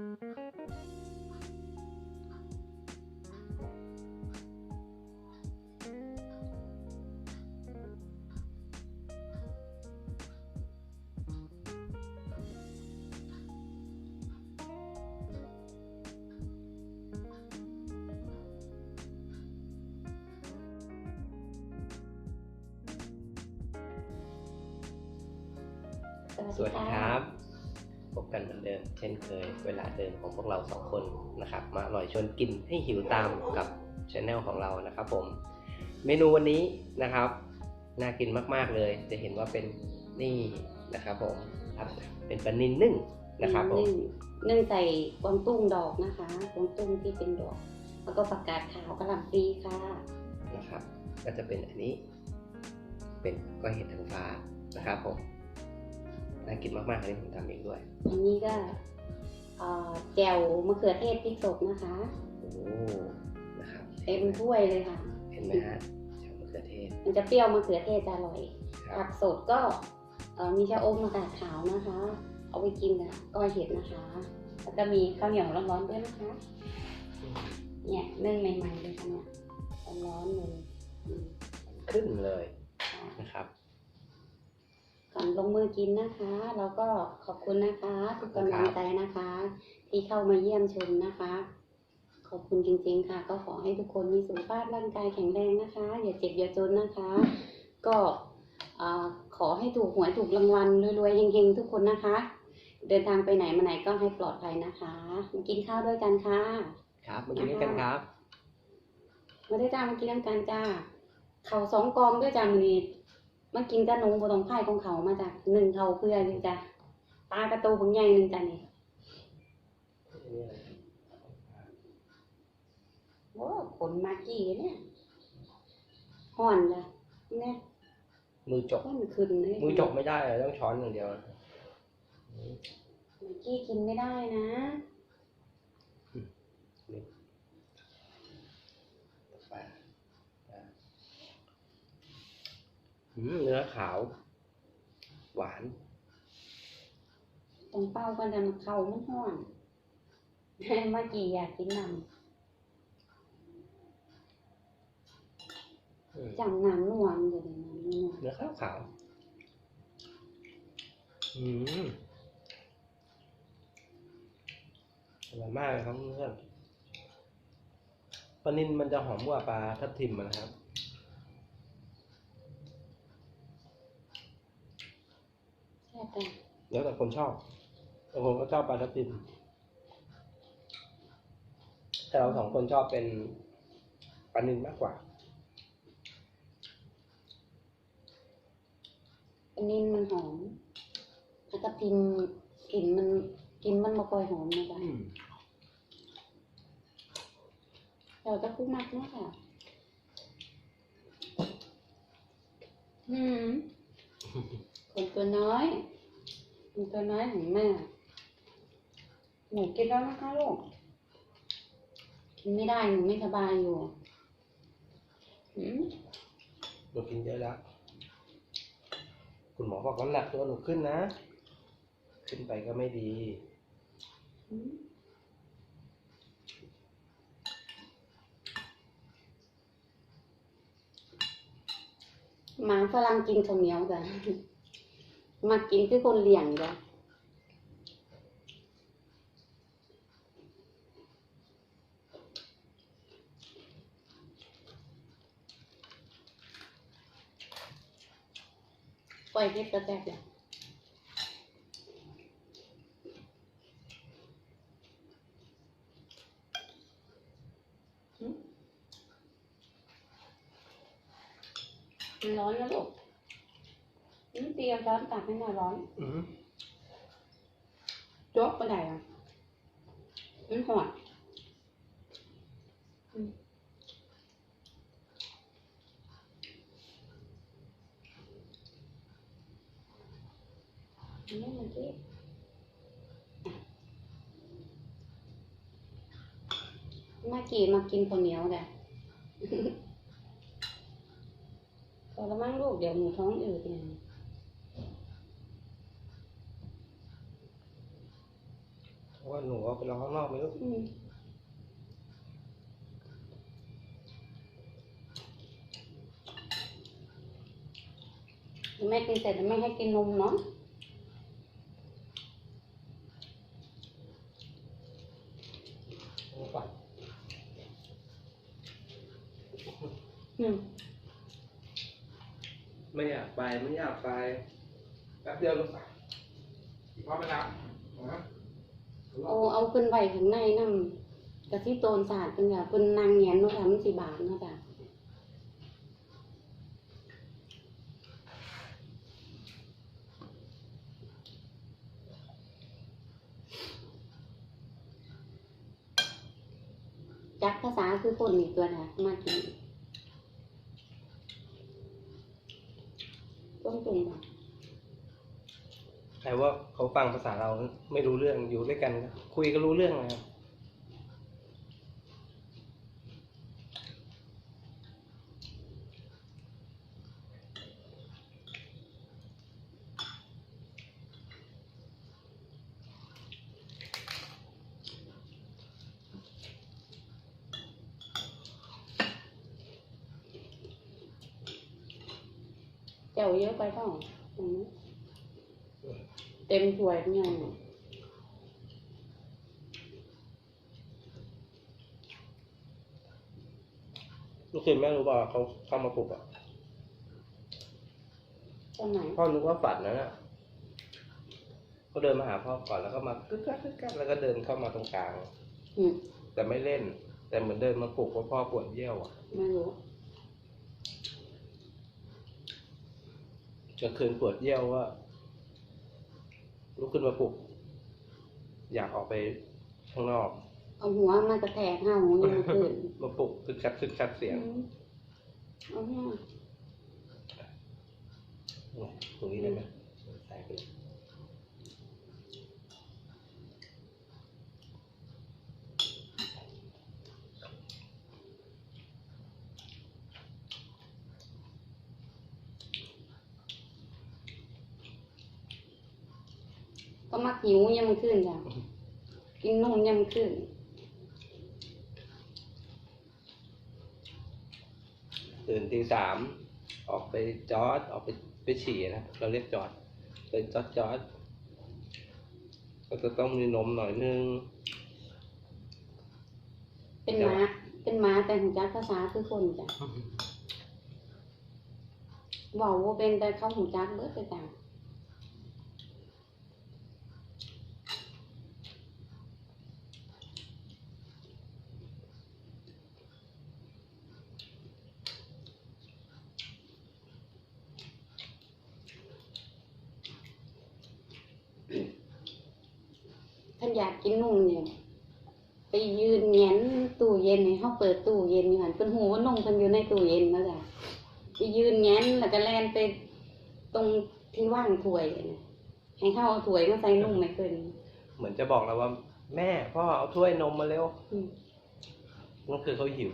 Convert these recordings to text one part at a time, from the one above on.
สวัสดีครับ กันเหมือนเดิม เช่นเคยเวลาเดิมของพวกเราสองคนนะครับ มาอร่อยชวนกินให้หิวตามกับช anel ของเรานะครับผม เมนูวันนี้นะครับ น่ากินมากๆเลย จะเห็นว่าเป็นนี่นะครับผมครับเป็นปลานินนึ่งนะครับผมนึ่งนึ่งใส่กวางตุ้งดอกนะคะกวางตุ้งที่เป็นดอก แล้วก็ผักกาดขาวกระหล่ำปลีค่ะนะครับ ก็จะเป็นอันนี้ เป็นก้อยเห็ดทางฟ้านะครับผม น่ากินมากๆอันนี้ผมทำเองด้วย อันนี้ก็เอ่อแจ่วมะเขือเทศพริกสดนะคะ โอ้นะครับเต็มถ้วยเลยค่ะ เห็นไหมฮะชามะเขือเทศ มันจะเปรี้ยวมะเขือเทศจะอร่อยครัผับกสดก็เอ่อมีชะอมมะกาดขาวนะคะ เอาไปกินกับก้อยเห็ดนะคะ แล้วก็มีข้าวเหนียวร้อนๆด้วยนะคะ เนี่ยนึ่งใหม่ๆเลยค่ะเนี่ยร้อนๆเลยอืมขึ้นเลยค่ะนะครับ ก่อนลงมือกินนะคะแล้วก็ขอบคุณนะคะทุกกำลังใจนะคะ ที่เข้ามาเยี่ยมชมนะคะ ขอบคุณจริงๆค่ะ ก็ขอให้ทุกคนมีสุขภาพร่างกายแข็งแรงนะคะ อย่าเจ็บอย่าจนนะคะ ก็เอ่อขอให้ถูกหวยถูกรางวัลรวยๆเฮงๆทุกคนนะคะ เดินทางไปไหนมาไหนก็ให้ปลอดภัยนะคะมากินข้าวด้วยกันค่ะ ครับมากินด้วยกันครับมาได้จ้ามากินน้ำกันจ้าเขาสองกองด้วยจ้ามือนี้ มากินกระหนูบตองไข่ของเขามาจากหนึ่งเขาเพื่ออยู่จ้าปลากระตูผงใหญ่หนึ่งจ้านี่โอ้ขนมากี่เนี่ยห่อนจ้ะเนี่ยมือจกก็มันขึ้นเลยมือจกไม่ได้อะต้องช้อนอย่างเดียวมากี้กินไม่ได้นะ เนื้อขาว หวาน ตรงเป้าก็จะมาเข้ามันห่อนเมื่อกี้อยากกินน้อืมำจำน้ำนวลอยู่เลยน้ำนวลเนื้อขาวขาวอืมอร่อยมากเลยครับเพื่อนปลานินมันจะหอมกว่าปลาทับทิมอะนะครับ แซ่บจ้ะ แล้วแต่คนชอบบางคนก็ชอบปลาทับทิมแต่เราสองคนชอบเป็นปลานินมากกว่าอันนี้มันหอมถ้าตะพิมกลิ่นมันกลิ่นมันบ่ค่อยหอมนะจ๊ะอืมเราจะคุ้มมากเนาะค่ะอืมคนตัวน้อย คนตัวน้อยของแม่ หนูกินแล้วนะคะลูก กินไม่ได้หนูไม่สบายอยู่อืมหนูกินเยอะแล้ว คุณหมอบอกน้ำหนักตัวหนูขึ้นนะ ขึ้นไปก็ไม่ดีอืมหมาฝรั่งกินข้าวเหนียวจ้ะ มากินคือคนเลี้ยงจ้ะปล่อยเก็บกระแทกจ้ะอืมมันร้อนนะลูก นี่เตรียมช้อนตักให้หน่อยร้อนอืมโจ๊กไปไหนอะมันหอดอืมอันนี้มันที่มากี่มากินข้าวเหนียวแหละพอละมั้งลูกเดี๋ยวหนูท้องอืดเนี่ย โอ้ ว่าหนูเอาไปลองข้างนอกไม่รู้อืมแม่กินเสร็จแล้วแม่ให้กินนมเนาะก่อนอืมไม่อยากไป ไม่อยากไปแป๊บเดียวลูกอีกพ่อไปรับนะ เอาเอาขึ้นไว้ข้างในนำกะที่โตนสาดเป็นแบบเป็นนางแหงนเนาะค่ะมันสิบาทเนาะจ้ะจักภาษาคือคนอีกตัวค่ะมากินต้องจุ่มค่ะ แต่ว่าเขาฟังภาษาเราไม่รู้เรื่องอยู่ด้วยกัน คุยก็รู้เรื่องนะครับเจ้าเยอะไปเปล่า เต็มถ้วยเนี่ยลูกคืนแม่รู้ป่าเขาเข้ามาปลุกอะตอนไหนพ่อนึกว่าฝันนะน่ะเขาเดินมาหาพ่อก่อนแล้วก็มากึกกักกึกกักแล้วก็เดินเข้ามาตรงกลาง อืมแต่ไม่เล่น แต่เหมือนเดินมาปลุกว่าพ่อปวดเยี่ยวอะไม่รู้กลางคืนปวดเยี่ยวว่า ลุกขึ้นมาปลุกอยากออกไปข้างนอก เอาหัวมากระแทกห้าหูยังขึ้นมาปลุกคึกคักคึกคักเสียงอืมเอาเนี่ยตรงนี้ได้ไหมใส่ไปเลย ก็มัก หิวยังมันขึ้นจ้ะกินนมยังมันขึ้นตื่นตีสามออกไปจอดออกไปไปฉี่นะเราเรียกจอดไปจอดจอดก็จะต้องมีนมหน่อยนึง เป็นม้าเป็นม้าแต่หูจักภาษาคือคนจ้ะบอกว่าเป็นแต่เขาหูจักเบิดเลยจ้ะ ท่านอยากกินนมเนี่ย ไปยืนแง้นตู้เย็นให้เขาเปิดตู้เย็นอยู่หันเป็นหูว่านมเพิ่นอยู่ในตู้เย็นแล้วจ้ะไปยืนแง้นแล้วก็แล่นไปตรงที่ว่างถ้วยน่ะให้เขาเอาถ้วยมาใส่นมไม่เกินเหมือนจะบอกเราว่า แม่พ่อเอาถ้วยนมมาเร็วอืมนั่นคือเขาหิว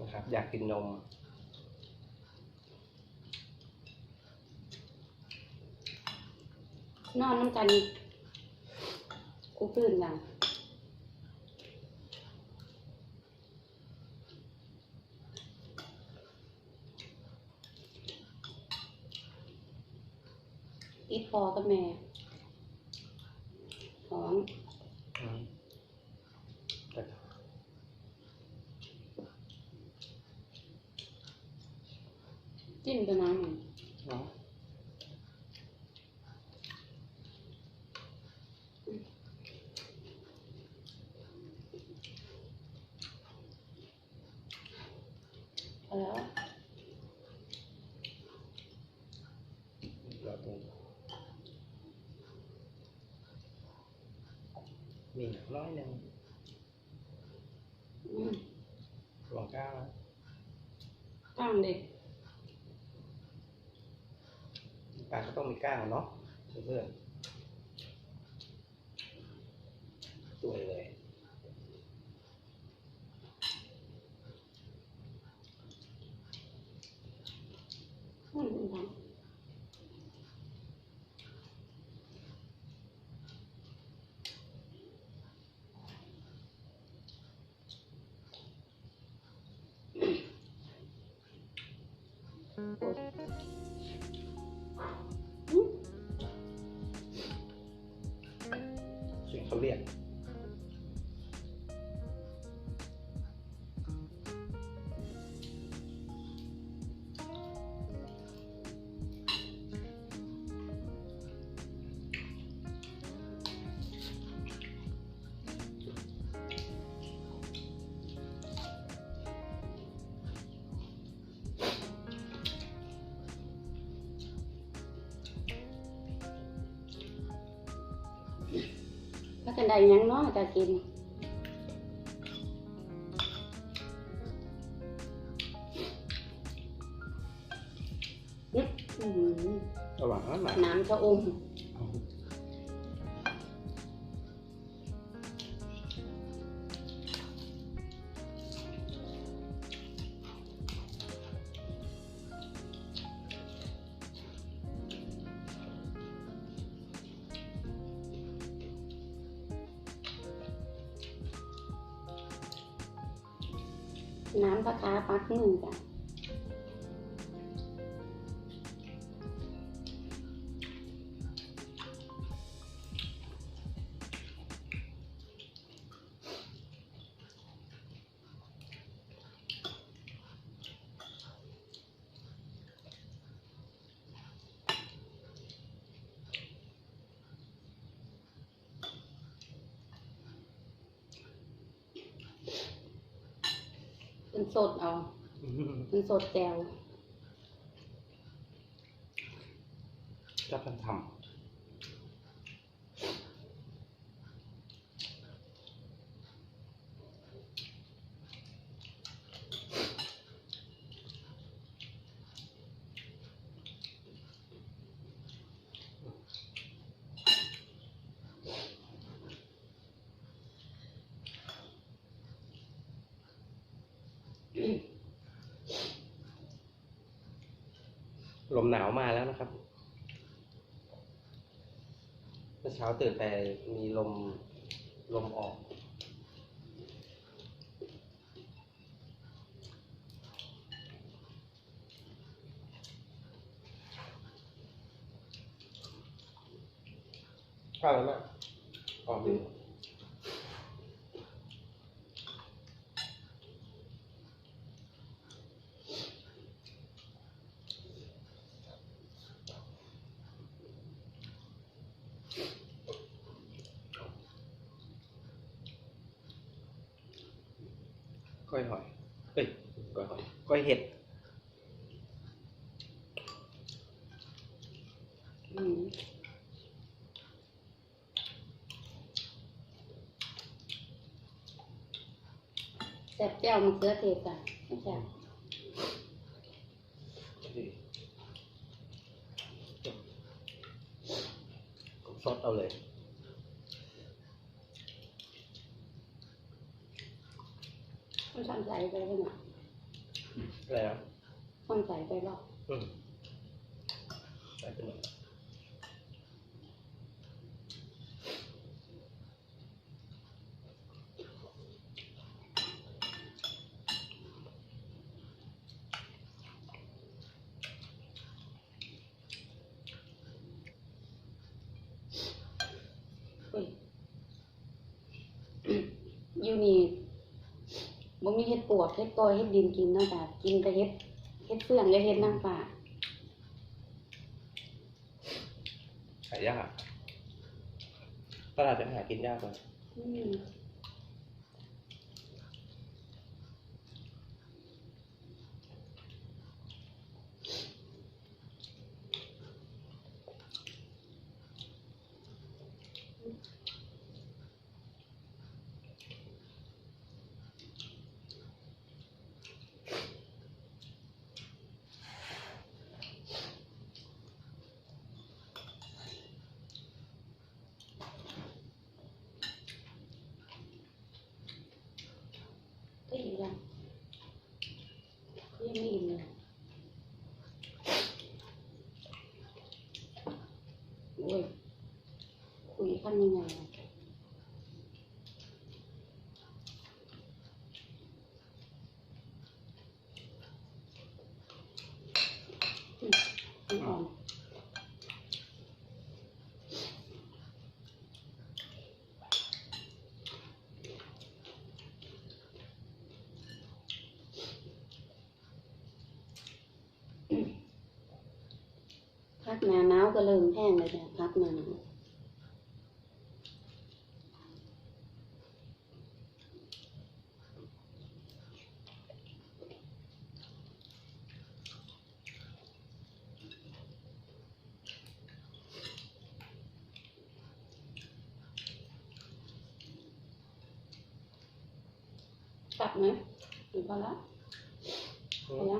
นะครับ อยากกินนม นอนน้ำกันกูตื่นจัง ติดพอกับแม่ของ จิ้มตัวน้ำมัน เนาะ พอแล้ว เราตรง มีหนักร้อยหนึ่งอืมลองก้าวนะตั้งเด็กปลาก็ต้องมีก้างเนาะเพื่อนๆ ถ้ากันใดหยังเนาะจะกินอื้อหือระหว่างนั้นหนาน้ำชะอม น้ำปลาคาปักหนึ่งจ้ะ เป็นสดเอาเป็นสดแจว จะพันทำ ลมหนาวมาแล้วนะครับ เมื่อเช้าตื่นไปมีลมลมออก ข้าวแล้วแม่ออกดี ก้อยหอย เอ้ย ก้อยหอย ก้อยเห็ด อืม แซ่บแจ่วมะเขือเทศจ้ะแซ่บซดเอาเลย มันสั่นใส่ไปแล้วเนี่ยอะไรนะสั่นใส่ไปหรอก อืมใส่ไปหน่อย อุ้ย อยู่นี่บ่ มีเห็ดปวกเห็ดกอยเห็ดดินกินนอกจากกินแต่เห็ดเห็ดเฟื่องและเห็ดนางฟ้าหายากตลาดจะหากินยากเลย อืมก็อิ่มยังยังไม่อิ่มเลยโอ้ย คุยกันยังไงอะอืมมันอ่อน พักหนาหนาวก็เริ่มแห้งเลยจ้ะพักหนาหนาว กลับไหมหรือพอละพอละ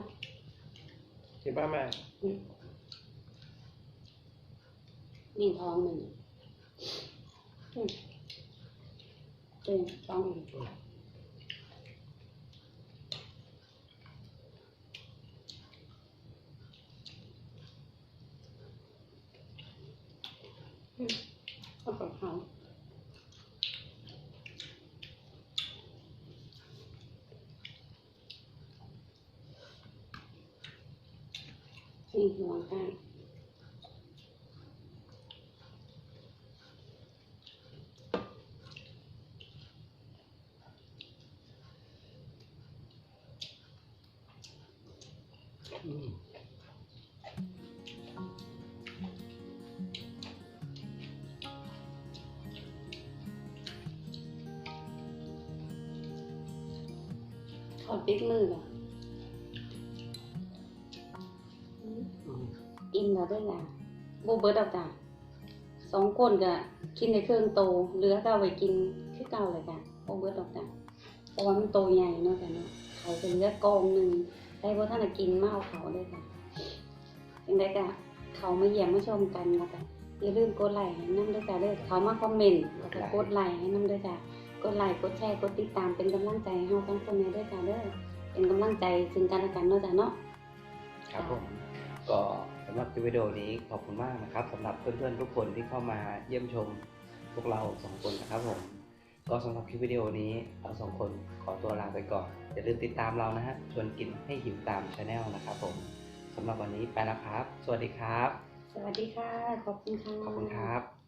คิดว่ามาอืมนี่ท้องมันอืมเป็นท้องมันอืมเอากับเขานี่ หัวข้างอืมถอดปิ๊กมือเหรอ อิ่มแล้วด้วยล่ะโบเบิร์ดเอาจ้ะสองคนก็กินในเครื่องโตเหลือก็เอาไว้กินคือเก่าเลยจ้ะโบเบิร์ดเอาจ้ะเพราะว่ามันโตใหญ่เนาะจ้ะเนาะเขาเป็นเลือกกองหนึ่งได้เพราะท่านนะกินมาเอาเขาเลยค่ะยังไงก็เขามาเยี่ยมมาชมกันแล้วกันอย่าลืมกดไลค์ให้น้ำด้วยจ้ะเด้อเขามาคอมเมนต์แล้วก็กดไลค์ให้น้ำด้วยจ้ะกดไลค์กดแชร์กดติดตามเป็นกำลังใจให้เราทั้งคนในด้วยจ้ะเด้อเป็นกำลังใจซึ่งกันและกันเนาะจ้ะเนาะครับผมก็สำหรับคลิปวิดีโอนี้ขอบคุณมากนะครับสำหรับเพื่อนๆทุกคนที่เข้ามาเยี่ยมชมพวกเราสองคนนะครับผมก็สำหรับคลิปวิดีโอนี้เราสองคนขอตัวลาไปก่อน อย่าลืมติดตามเรานะฮะชวนกินให้หิวตามช anel นะครับผมสำหรับวันนี้ไปแล้วครับ สวัสดีครับ สวัสดีค่ะ ขอบคุณค่ะ ขอบคุณครับ